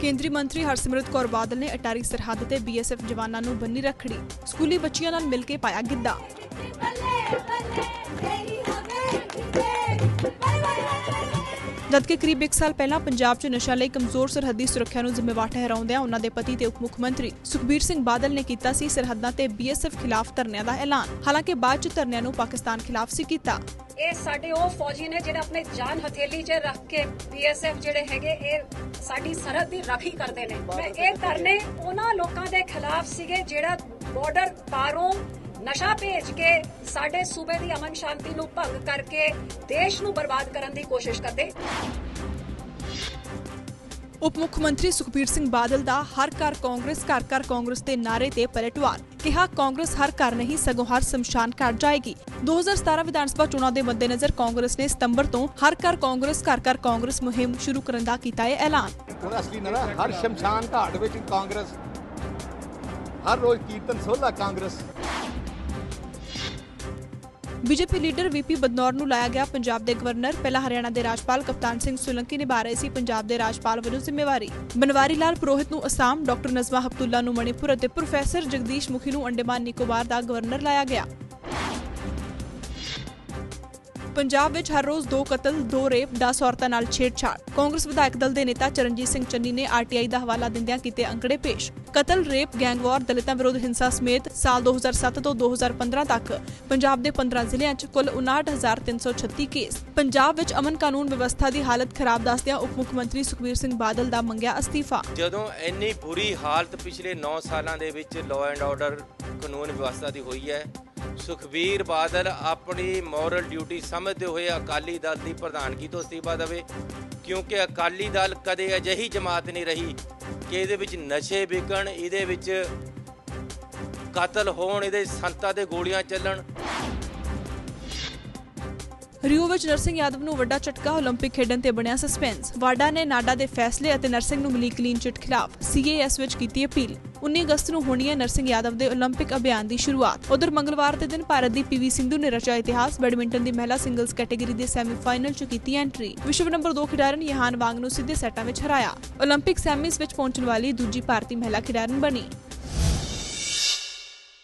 ਕੇਂਦਰੀ ਮੰਤਰੀ ਹਰਸਿਮਰਤ ਕੌਰ ਬਾਦਲ ਨੇ ਅਟਾਰੀ ਸਰਹੱਦ ਤੇ ਬੀਐਸਐਫ ਜਵਾਨਾਂ ਨੂੰ ਬੰਨੀ ਰੱਖੜੀ, ਸਕੂਲੀ ਬੱਚਿਆਂ ਨਾਲ ਮਿਲ ਕੇ ਪਾਇਆ ਗਿੱਧਾ। ਜਦਕਿ ਕਰੀਬ 1 ਸਾਲ ਪਹਿਲਾਂ ਪੰਜਾਬ 'ਚ ਨਸ਼ਾ ਲਈ ਕਮਜ਼ੋਰ ਸਰਹੱਦੀ ਸੁਰੱਖਿਆ ਨੂੰ ਜ਼ਿੰਮੇਵਾਰ ਠਹਿਰਾਉਂਦਿਆਂ ਉਹਨਾਂ ਦੇ ਪਤੀ ਤੇ ਉਪ ਮੁੱਖ ਮੰਤਰੀ ਸੁਖਬੀਰ ਸਿੰਘ ਬਾਦਲ ਨੇ ਕੀਤਾ ਸੀ ਸਰਹੱਦਾਂ ਤੇ ਬੀਐਸਐਫ ਖਿਲਾਫ ਧਰਨਿਆਂ ਦਾ ਐਲਾਨ। ਹਾਲਾਂਕਿ ਬਾਅਦ 'ਚ ਧਰਨਿਆਂ ਨੂੰ ਪਾਕਿਸਤਾਨ ਖਿਲਾਫ ਸੀ ਕੀਤਾ। ਇਹ ਸਾਡੇ ਉਹ ਫੌਜੀ ਨੇ ਜਿਹੜੇ ਆਪਣੇ ਜਾਨ ਹਥੇਲੀ 'ਚ ਰੱਖ ਕੇ ਬੀਐਸਐਫ ਜਿਹੜੇ ਹੈਗੇ, ਇਹ ਸਾਡੀ ਸਰਹੱਦ ਦੀ ਰਾਖੀ ਕਰਦੇ ਨੇ। ਮੈਂ ਇਹ ਧਰਨੇ ਉਹਨਾਂ ਲੋਕਾਂ ਦੇ ਖਿਲਾਫ ਸੀਗੇ ਜਿਹੜਾ ਬਾਰਡਰ ਪਾਰੋਂ ਨਸ਼ਾ ਭੇਜ ਕੇ ਸਾਡੇ ਸੂਬੇ ਦੀ ਅਮਨ ਸ਼ਾਂਤੀ ਨੂੰ ਭੰਗ ਕਰਕੇ ਦੇਸ਼ ਨੂੰ ਬਰਬਾਦ ਕਰਨ ਦੀ ਕੋਸ਼ਿਸ਼ ਕਰਦੇ। ਉਪ ਮੁੱਖ ਮੰਤਰੀ ਸੁਖਬੀਰ ਸਿੰਘ ਬਾਦਲ ਦਾ ਹਰ ਘਰ ਕਾਂਗਰਸ ਘਰ ਘਰ ਕਾਂਗਰਸ ਦੇ ਨਾਰੇ ਤੇ ਪਲਟਵਾਰ। ਕਿਹਾ ਕਾਂਗਰਸ ਹਰ ਘਰ ਨਹੀਂ ਸਗੋਂ ਹਰ ਸ਼ਮਸ਼ਾਨ ਘਾਟ ਜਾਏਗੀ। 2017 ਵਿਧਾਨ ਸਭਾ ਚੋਣਾਂ ਦੇ ਮੱਦੇਨਜ਼ਰ ਕਾਂਗਰਸ ਨੇ ਸਤੰਬਰ ਤੋਂ ਹਰ ਘਰ ਕਾਂਗਰਸ ਘਰ ਘਰ ਕਾਂਗਰਸ ਮੁਹਿੰਮ ਸ਼ੁਰੂ ਕਰਨ ਦਾ ਕੀਤਾ ਹੈ ਐਲਾਨ। ਹੁਣ ਅਸਲੀ ਨਾ ਨਾ ਹਰ ਸ਼ਮਸ਼ਾਨ ਘਾਟ ਵਿੱਚ ਕਾਂਗਰਸ ਹਰ ਰੋਜ਼ ਕੀਰਤਨ ਸੋਲਾ Congress. BJP leader VP Badnore ਨੂੰ ਲਾਇਆ ਗਿਆ ਪੰਜਾਬ ਦੇ ਗਵਰਨਰ। ਪਹਿਲਾਂ ਹਰਿਆਣਾ ਦੇ ਰਾਜਪਾਲ ਕਪਤਾਨ ਸਿੰਘ ਸੁਲੰਕੀ ਨਿਭਾ ਰਹੇ ਸੀ। ਪੰਜਾਬ ਦੇ ਰਾਜਪਾਲ ਵੱਲੋਂ ਜ਼ਿੰਮੇਵਾਰੀ। ਬਨਵਾਰੀ ਲਾਲ ਪੁਰੋਹਿਤ ਨੂੰ ਅਸਾਮ, ਡਾਕਟਰ ਨਜ਼ਮਾ ਹਪਤੁੱਲਾ ਨੂੰ ਮਣੀਪੁਰ ਅਤੇ ਪ੍ਰੋਫੈਸਰ ਜਗਦੀਸ਼ ਮੁਖੀ ਨੂੰ ਅੰਡੇਮਾਨ ਨਿਕੋਬਾਰ ਦਾ ਗਵਰਨਰ ਲਾਇਆ ਗਿਆ। ਪੰਜਾਬ ਵਿੱਚ ਹਰ ਰੋਜ਼ ਦੋ ਕਤਲ, ਦੋ ਰੇਪ 10 ਔਰਤਾਂ ਨਾਲ ਛੇੜਛਾੜ। ਕਾਂਗਰਸ ਵਿਧਾਇਕ ਦਲ ਦੇ ਨੇਤਾ ਚਰਨਜੀਤ ਸਿੰਘ ਚੰਨੀ ਨੇ ਆਰਟੀਆਈ ਦਾ ਹਵਾਲਾ ਦਿੰਦਿਆਂ ਕੀਤੇ ਅੰਕੜੇ ਪੇਸ਼। ਕਤਲ, ਰੇਪ ਗੈਂਗਵਾਰ ਦਲਿਤਾਂ ਵਿਰੁੱਧ ਹਿੰਸਾ ਸਮੇਤ ਸਾਲ 2007 ਤੋਂ 2015 ਤੱਕ ਪੰਜਾਬ ਦੇ 15 ਜ਼ਿਲ੍ਹਿਆਂ 'ਚ ਕੁੱਲ 59336 ਕੇਸ। ਪੰਜਾਬ ਵਿੱਚ ਅਮਨ ਕਾਨੂੰਨ ਵਿਵਸਥਾ ਦੀ ਹਾਲਤ ਖਰਾਬ ਦੱਸਦਿਆਂ ਉਪ ਮੁੱਖ ਮੰਤਰੀ ਸੁਖਬੀਰ ਸਿੰਘ ਬਾਦਲ ਦਾ ਮੰਗਿਆ ਅਸਤੀਫਾ। ਜਦੋਂ ਇੰਨੀ ਬੁਰੀ ਹਾਲਤ ਪਿਛਲੇ 9 ਸਾਲਾਂ ਦੇ ਵਿੱਚ ਲਾਅ ਐਂਡ ਆਰਡਰ ਕਾਨੂੰਨ ਵਿਵਸਥਾ ਦੀ ਹੋਈ ਹੈ ਸੁਖਬੀਰ ਬਾਦਲ ਆਪਣੀ ਮੋਰਲ ਡਿਊਟੀ ਸਮਝਦੇ ਹੋਏ ਅਕਾਲੀ ਦਲ ਦੀ ਪ੍ਰਧਾਨਗੀ ਤੋਂ ਅਸਤੀਫਾ ਦੇਵੇ, ਕਿਉਂਕਿ ਅਕਾਲੀ ਦਲ ਕਦੇ ਅਜਿਹੀ ਜਮਾਤ ਨਹੀਂ ਰਹੀ ਕਿ ਇਹਦੇ ਵਿੱਚ ਨਸ਼ੇ ਵਿਕਣ, ਇਹਦੇ ਵਿੱਚ ਕਤਲ ਹੋਣ, ਇਹਦੇ ਸੰਤਾਂ ਦੇ ਗੋਲੀਆਂ ਚੱਲਣ। ਰਿਓ ਵਿੱਚ ਨਰਸਿੰਘ ਯਾਦਵ ਨੂੰ ਵੱਡਾ ਝਟਕਾ 올림픽 ਖੇਡਣ ਤੇ ਬਣਿਆ ਸਸਪੈਂਸ ਵਾਡਾ ਨੇ ਨਾਡਾ ਦੇ ਫੈਸਲੇ ਅਤੇ ਨਰਸਿੰਘ ਨੂੰ ਮਿਲੀ ਕਲੀਨ ਚਿੱਟ ਖਿਲਾਫ ਸੀਏਐਸ ਵਿੱਚ ਕੀਤੀ ਅਪੀਲ 19 ਅਗਸਤ ਨੂੰ ਹੋਣੀ ਹੈ ਨਰਸਿੰਘ ਯਾਦਵ ਦੇ 올림픽 ਅਭਿਆਨ ਦੀ ਸ਼ੁਰੂਆਤ ਉਧਰ ਮੰਗਲਵਾਰ ਦੇ ਦਿਨ ਭਾਰਤ ਦੀ ਪੀਵੀ ਸਿੰਧੂ ਨੇ ਰਚਿਆ ਇਤਿਹਾਸ ਬੈਡਮਿੰਟਨ ਦੀ ਮਹਿਲਾ ਸਿੰਗਲਜ਼ ਕੈਟਾਗਰੀ ਦੇ ਸੈਮੀਫਾਈਨਲ 'ਚ ਕੀਤੀ ਐਂਟਰੀ ਵਿਸ਼ਵ ਨੰਬਰ 2 ਖਿਡਾਰਨ ਯਹਾਨ ਵਾਂਗ ਨੂੰ ਸਿੱਧੇ ਸੈਟਾਂ ਵਿੱਚ ਹਰਾਇਆ 올림픽 ਸੈਮੀਜ਼ ਵਿੱਚ ਪਹੁੰਚਣ ਵਾਲੀ ਦੂਜੀ ਭਾਰਤੀ ਮਹਿਲਾ ਖਿਡਾਰਨ ਬਣੀ